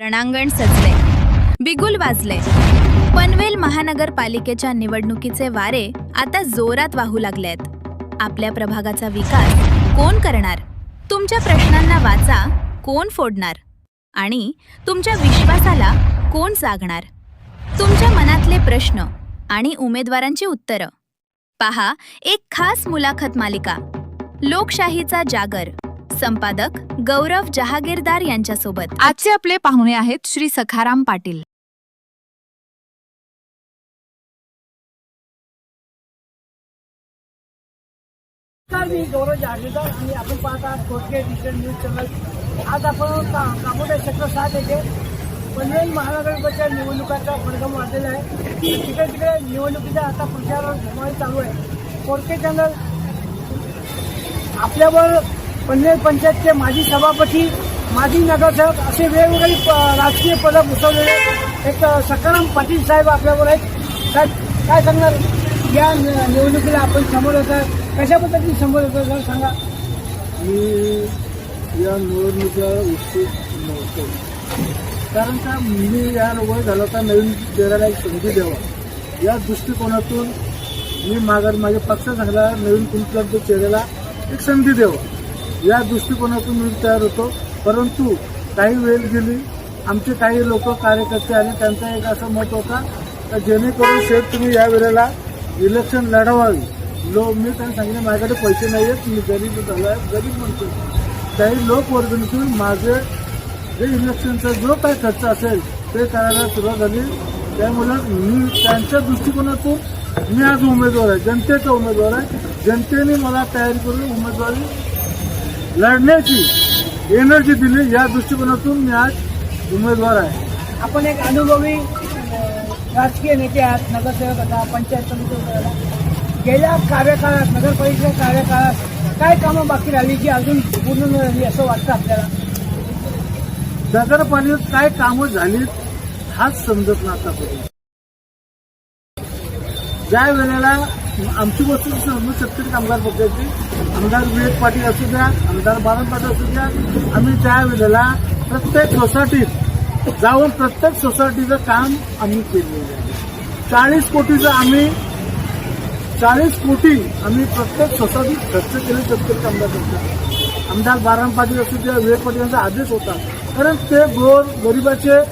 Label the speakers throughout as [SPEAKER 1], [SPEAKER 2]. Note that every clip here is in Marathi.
[SPEAKER 1] रणांगण सजले. बिगुल वाजले. पनवेल महानगरपालिकेच्या निवडणुकीचे वारे आता जोरात वाहू लागलेत. आपल्या प्रभागाचा विकास कोण करणार? तुमच्या प्रश्नांना वाचा कोण फोडणार? आणि तुमच्या विश्वासाला कोण जागणार? तुमच्या मनातले प्रश्न आणि उमेदवारांची उत्तरं. पहा एक खास मुलाखत मालिका. लोकशाहीचा जागर. संपादक गौरव जहागीरदार यांच्यासोबत.
[SPEAKER 2] आजचे आपले पाहुणे आहेत श्री सखाराम पाटील.
[SPEAKER 3] मी गौरव जागीरदार आणि आपण पाहत आहात कोटके डिजिटल न्यूज चॅनल. आज आपण का कामोडे क्षेत्र सात येथे पनवेल महानगरपालिकेच्या निवडणुकाचा परिणाम वाढलेला आहे. तिकडे तिकडे निवडणुकीचा आता प्रचार चालू आहे. कोटके चॅनल आपल्यावर पनवेल पंचायतचे माजी सभापती माजी नगरसेवक असे वेगवेगळी प- राजकीय पदं भूषवलेले एक सकाराम पाटील साहेब आपल्यावर आहेत. साहेब काय सांगणार? या निवडणुकीला आपण समोर होत आहे कशा पद्धतीने समोर होतो सर सांगा.
[SPEAKER 4] मी या निवडणुकीला उत्सुक नव्हतो. कारण का मी या वय झाला होता नवीन चेहऱ्याला एक संधी द्यावा. या दृष्टिकोनातून मी माघार माझ्या पक्ष झाला नवीन कुंपलब्ध चेहऱ्याला एक संधी द्यावा. या दृष्टिकोनातून मी तयार होतो. परंतु काही वेळ गेली आमचे काही लोक कार्यकर्ते आणि त्यांचा एक असं मत होता तर जेणेकरून शेत तुम्ही या वेळेला इलेक्शन लढवावी. लो मी त्यांना सांगितलं माझ्याकडे पैसे नाही आहेत मी गरीब झालो आहे गरीब म्हणतो काही लोकवर्गणीतून माझे जे इलेक्शनचा जो काही खर्च असेल ते करायला सुरुवात झाली. त्यामुळे मी त्यांच्या दृष्टिकोनातून मी आज उमेदवार आहे जनतेचा उमेदवार आहे. जनतेने मला तयारी करून उमेदवारी लढण्याची एनर्जी दिली या दृष्टिकोनातून मी आज उमेदवार आहे.
[SPEAKER 3] आपण एक अनुभवी राजकीय नेते आहात नगरसेवक आता पंचायत समिती. गेल्या कार्यकाळात नगरपालिकेच्या कार्यकाळात काय कामं बाकी राहिली जी अजून पूर्ण न झाली असं वाटतं आपल्याला?
[SPEAKER 4] नगरपालिकेत काय कामं झालीत हाच समजत नाही आतापर्यंत ज्या वेळेला आमची वस्तू आम्ही शेतकरी कामगार पक्षाची. आमदार विवेक पाटील असू द्या आमदार बालन पाटील असू द्या आम्ही त्या वेळेला प्रत्येक सोसायटीत जाऊन प्रत्येक सोसायटीचं काम आम्ही केलेलं आहे. चाळीस कोटीचं आम्ही चाळीस कोटी आम्ही प्रत्येक सोसायटीत खर्च केले शेतकरी कामगार पक्षात आमदार बाराम पाटील असू द्या विवेक पाटील यांचा आदेश होता. कारण ते गोर गरिबाचे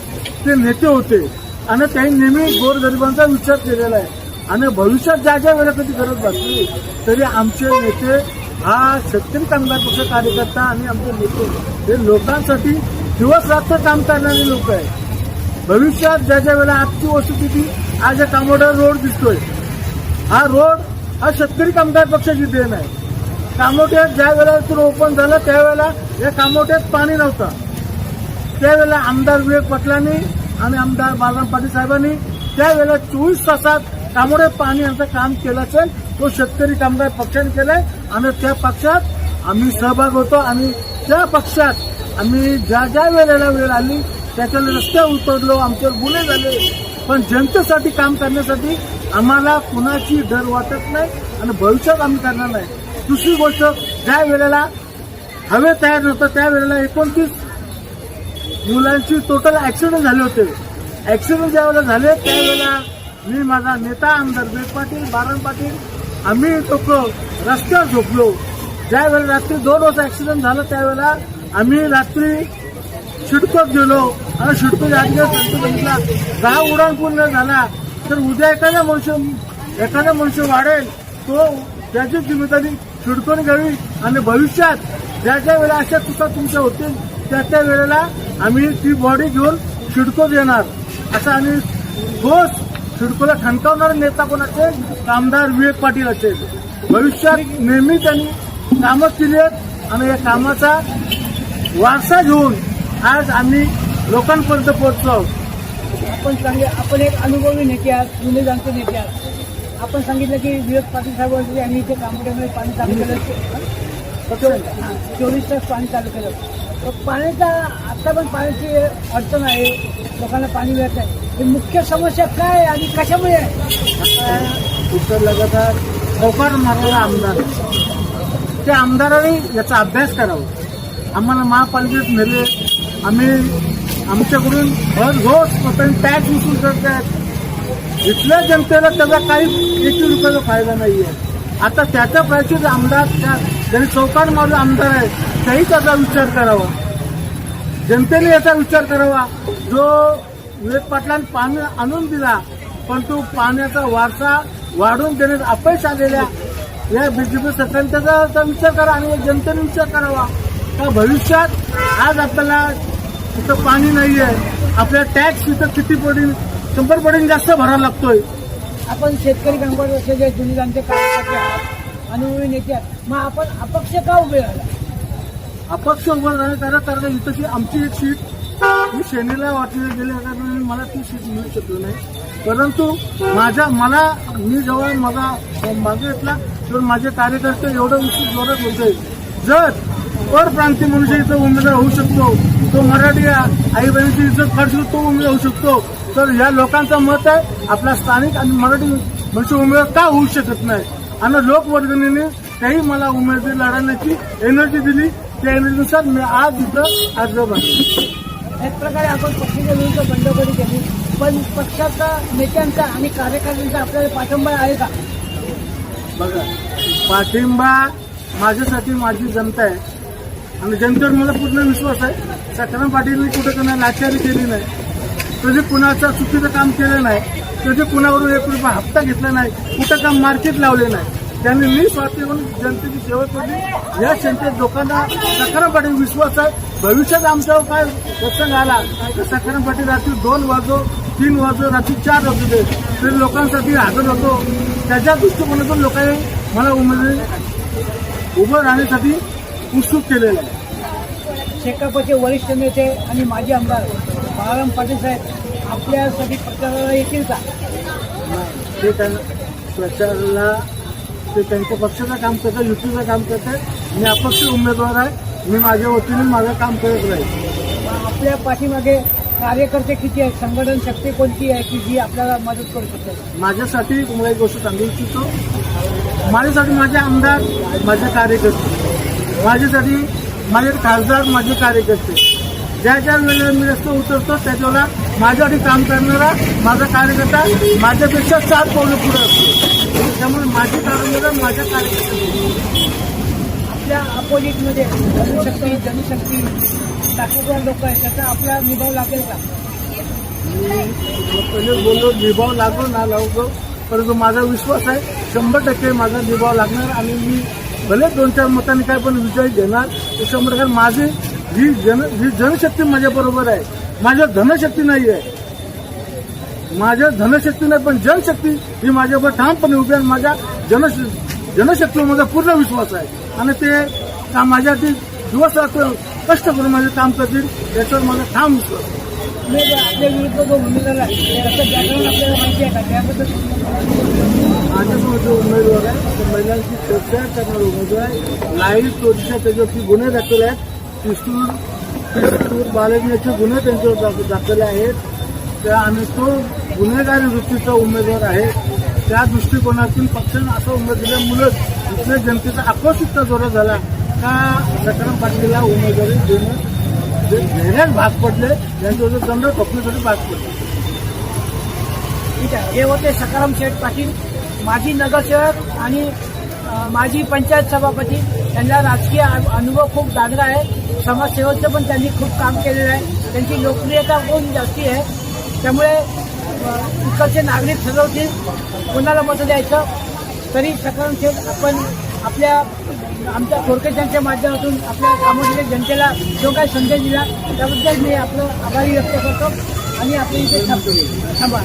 [SPEAKER 4] ते नेते होते. आणि त्यांनी नेहमी गोर गरिबांचा विचार केलेला आहे. आणि भविष्यात ज्या ज्या वेळेला कधी गरज भासली तरी आमचे नेते हा शेतकरी कामगार पक्ष कार्यकर्ता आणि आमचे नेते हे लोकांसाठी दिवस रात्र काम करणारे लोक आहेत. भविष्यात ज्या ज्या वेळेला आजची किती आज या कामोडा रोड दिसतोय. हा रोड हा शेतकरी कामगार पक्षाची देण आहे. कामोट्यात ज्या वेळेला तो ओपन झालं त्यावेळेला या कामोट्यात पाणी नव्हतं. त्यावेळेला आमदार विवेक पटलांनी आणि आमदार बालराम पाटील साहेबांनी त्यावेळेला चोवीस तासात त्यामुळे पाणी यांचं काम केलं असेल तो शेतकरी कामगार पक्षाने केलाय. आणि त्या पक्षात आम्ही सहभाग होतो आणि त्या पक्षात आम्ही ज्या ज्या वेळेला वेळ आली त्याच्या रस्त्यावर उतरलो आमच्यावर गुन्हे झाले. पण जनतेसाठी काम करण्यासाठी आम्हाला कुणाची डर वाटत नाही आणि भविष्यात आम्ही करणार नाही. दुसरी गोष्ट ज्या वेळेला हवे तयार नव्हतं त्या वेळेला एकोणतीस मुलांची टोटल ऍक्सिडेंट झाले होते. ऍक्सिडेंट ज्या वेळेला झाले त्यावेळेला मी माझा नेता आमदार वेद पाटील बारण पाटील आम्ही लोक रस्त्यावर झोपलो. ज्यावेळेला रात्री दोन वाजता ऍक्सिडेंट झालं त्यावेळेला आम्ही रात्री शिडकोत गेलो. आणि शिडकोत आधी बघितला. दहा उडाण पूर्ण झाला. तर उद्या एखादा मनुष्य एखादा मनुष्य वाढेल तो त्याची जिम्मेदारी शिडकोने घ्यावी. आणि भविष्यात ज्या ज्या वेळेला अशा चुका तुमच्या होतील त्या त्या वेळेला आम्ही ती बॉडी घेऊन शिडकोत येणार. असं आम्ही ठोस सिडकोला ठणकावणारा नेता कोण असेल? आमदार विवेक पाटील असेल. भविष्यात नेहमी त्यांनी कामं केली आहेत आणि या कामाचा वारसा घेऊन आज आम्ही लोकांपर्यंत पोहोचलो आहोत.
[SPEAKER 3] आपण चांगले आपण एक अनुभवी नेते आहात जुने जाणते नेते आहात. आपण सांगितलं की विवेक पाटील साहेब होते आणि इथे कामोड्यामध्ये पाणी चालू केलं हां, चोवीस तास पाणी चालू केलं. तर पाण्याचा आता पण पाण्याची अडचण आहे. लोकांना पाणी मिळत नाही. मुख्य समस्या काय आणि कशामुळे
[SPEAKER 4] उत्तर लगातार चौकार मारलेला आमदार. त्या आमदारांनी याचा अभ्यास करावा. आम्हाला महापालिकेत नेले. आम्ही आमच्याकडून भरघोस टॅक्स वसूल करतात इथल्या जनतेला त्याचा काही एकही रुपयाचा फायदा नाही आहे आता त्याच्या पाहिजे आमदार त्या चौकार चौकाट मारून आमदार आहे त्याही त्याचा विचार करावा. जनतेने याचा विचार करावा. जो विवेक पाटलांनी पाणी आणून दिला पण तो पाण्याचा वारसा वाढून देण्यात अपयश आलेल्या या बीजेपी सरकारने त्याचा विचार करा आणि जनतेने विचार करावा का भविष्यात आज आपल्याला तिथं पाणी नाही आहे आपल्या टॅक्स तिथं किती पडीन शंभर पडीन जास्त भरावा लागतोय.
[SPEAKER 3] आपण शेतकरी कामगार जे जुनी आमचे कार्यकर्ते आहात अनुभवी नेते आहात मग आपण अपक्ष का उभे राहिला?
[SPEAKER 4] अपक्ष उभं राहणे कारण कारण इथं आमची एक सीट मी शनीला वाटली गेल्या कारणाने मला ती सीट मिळू शकलो नाही. परंतु माझ्या मला मी जेव्हा माझा मागे घेतला तर माझे कार्यकर्ते एवढं उशीर जोरात होते जर परप्रांतीय मनुष्य इथं उमेदवार होऊ शकतो तो मराठी आई बहिणीची इज्जत काढू तो उमेदवार होऊ शकतो. तर या लोकांचं मत आहे आपला स्थानिक आणि मराठी मनुष्य उमेदवार का होऊ शकत नाही? आणि लोकवर्गणीने त्याही मला उमेदवारी लढवण्याची एनर्जी दिली त्या एनर्जीनुसार मी आज इथं अर्ज भरला
[SPEAKER 3] एक प्रकारे आपण पक्षाच्या विरुद्ध बंडखोरी केली. पण पक्षाचा नेत्यांचा आणि कार्यकर्त्यांचा आपल्याला पाठिंबा आहे का?
[SPEAKER 4] बघा पाठिंबा माझ्यासाठी माझी जनता आहे. आणि जनतेवर मला पूर्ण विश्वास आहे. सकाराम पाटीलने कुठं कोणा लाचारी केली नाही. कधी कुणाचं चुकीचं काम केलं नाही कधी कुणावरून एक रुपया हप्ता घेतला नाही कुठं काम मार्केट लावले नाही. त्यांनी मी स्वार्थी म्हणून जनतेची सेवा केली. या जनतेत लोकांना सकाराम पाटील विश्वास आहे. भविष्यात आमच्यावर काय प्रसंग आला तर सकाराम पाटील रात्री दोन वाजो तीन वाजो रात्री चार वाजू दे. तरी लोकांसाठी हजर होतो. त्याच्या दृष्टिकोनातून लोकांनी मला उमेदवारी उभं राहण्यासाठी उत्सुक केलेलं आहे.
[SPEAKER 3] शेकापचे वरिष्ठ नेते आणि माजी आमदार बाळाराम पाटील साहेब आपल्यासाठी प्रचाराला येतील का?
[SPEAKER 4] ते त्यांना प्रचाराला ते त्यांच्या पक्षाचं काम करतात युतीचं काम करतात. मी अपक्ष उमेदवार आहे. मी माझ्या वतीने माझं काम करत राहील.
[SPEAKER 3] आपल्या पाठीमागे कार्यकर्ते किती आहेत? संघटन शक्ती कोणती आहे की जी आपल्याला मदत करू शकते?
[SPEAKER 4] माझ्यासाठी तुम्हाला एक गोष्ट सांगू इच्छितो. माझ्यासाठी माझे आमदार माझे कार्यकर्ते. माझ्यासाठी माझे खासदार माझे कार्यकर्ते. ज्या ज्या वेळेला मी रस्ते उतरतो त्याच्या वेळेला माझ्यासाठी काम करणारा माझा कार्यकर्ता माझ्यापेक्षा सात पावलं पुढे असतो. त्यामुळे माझे कार्यकर्ता माझ्या कार्यकर्ते
[SPEAKER 3] आपल्या अपोजिटमध्ये जनशक्ती जनशक्ती ताकदवार लोक आहेत त्याचा आपला निभाव लागेल का?
[SPEAKER 4] पहिले बोललो निभाव लागलो ना लागो परंतु माझा विश्वास आहे शंभर टक्के माझा निभाव लागणार आणि मी भले दोन चार मतांनी काय पण विजय घेणार तर शंभर टक्के माझी ही जन ही जनशक्ती माझ्याबरोबर आहे. माझ्या धनशक्ती नाही आहे माझ्या धनशक्ती नाही पण जनशक्ती ही माझ्याबरोबर ठामपणे उभी आणि माझ्या जन जनशक्तीवर माझा पूर्ण विश्वास आहे. आणि ते का माझ्यासाठी दिवस रात्र कष्ट करून माझे काम करतील याच्यावर माझा ठाम विश्वास आहे.
[SPEAKER 3] आपल्या विरुद्ध जो उमेदवार आहे त्याचं बॅकग्राऊंड आपल्याला माहिती आहे का? त्याबद्दल
[SPEAKER 4] माझ्यासमोर जो उमेदवार आहे तो महिलांची चर्चा करणारा उमेदवार आहे. लाईव्ह चोरीच्या त्याच्यावरती गुन्हे दाखल आहेत. पिस्तूर पिस्तूर बाळगण्याचे गुन्हे त्यांच्यावर दाख- दाखल आहेत. त्या आणि तो गुन्हेगारी वृत्तीचा उमेदवार आहे. त्या दृष्टिकोनातून पक्षानं असं उमेदवार दिल्यामुळंच इथल्या जनतेचा आक्रोशितचा जोरा झाला. का सकाराम पाटीलला उमेदवारी देणं? जे घेण्यास भाग पडले त्यांच्यावर दंड ठोकण्यासाठी भाग पडले.
[SPEAKER 3] ठीक आहे. हे होते सकाराम शेठ पाटील माजी नगरसेवक आणि माजी पंचायत सभापती. त्यांना राजकीय अनुभव खूप दांडगा आहे. समाजसेवेचं पण त्यांनी खूप काम केलेलं आहे. त्यांची लोकप्रियता खूप जास्ती आहे. त्यामुळे इकडचे नागरिक ठरवतील कोणाला मतं द्यायचं तरी सकाराम आपण आपल्या आमच्या थोडक्याच्या माध्यमातून आपल्या कामोजिले जनतेला जो काही संदेश दिला त्याबद्दल मी आपलं आभारी व्यक्त करतो आणि आपले इथे थांबतो थांबा.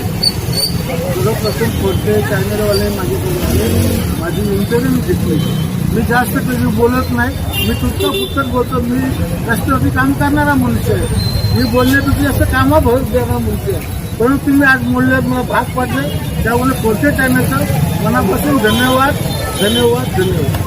[SPEAKER 4] सर्वप्रथम कोणते चॅनलवाले माझ्याकडे माझी इंटरव्ह्यू घेतली. मी जास्त कधी बोलत नाही. मी तुमचं पुस्तक बोलतो. मी जास्त काम करणारा मनुष्य आहे. मी बोलण्यापेक्षा जास्त कामा भर देणारा मनुष्य आहे. परंतु तुम्ही आज बोलल्यात मला भाग पाडले त्यामुळे कोणत्या चॅनलचं मनापासून धन्यवाद धन्यवाद धन्यवाद.